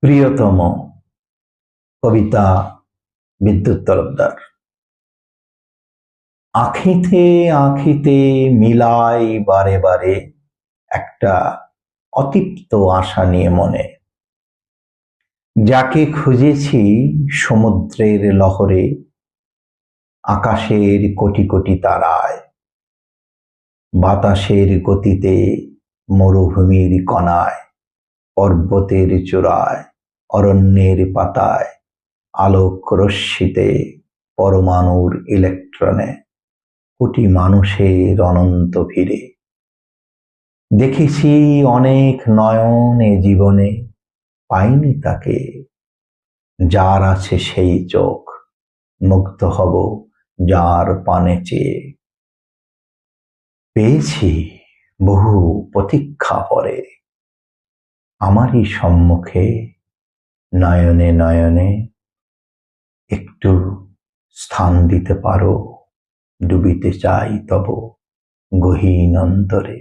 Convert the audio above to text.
প্রিয়তম কবিতা বিদ্যুৎ তরফদার। আখিতে আখিতে মিলাই বারে বারে একটা অতিপ্ত আশা নিয়ে মনে। যাকে খুঁজেছি সমুদ্রের লহরে, আকাশের কোটি কোটি তারায়। বাতাসের গতিতে মরুভূমির কণায়, পর্বতের চূড়ায়। অরণ্যের পাতায় আলোক রশ্মিতে পরমাণুর ইলেকট্রনে কোটি মানুষের অনন্ত ভিড়ে। দেখেছি অনেক নয়ন জীবনে, পাইনি তাকে। যার আছে সেই চোখ মুগ্ধ হব যার পানে চেয়ে। পেয়েছি বহু প্রতীক্ষা পরে, আমারই সম্মুখে নয়নে নয়নে একটু স্থান দিতে পারো ডুবিতে চাই তব গহীন অন্তরে।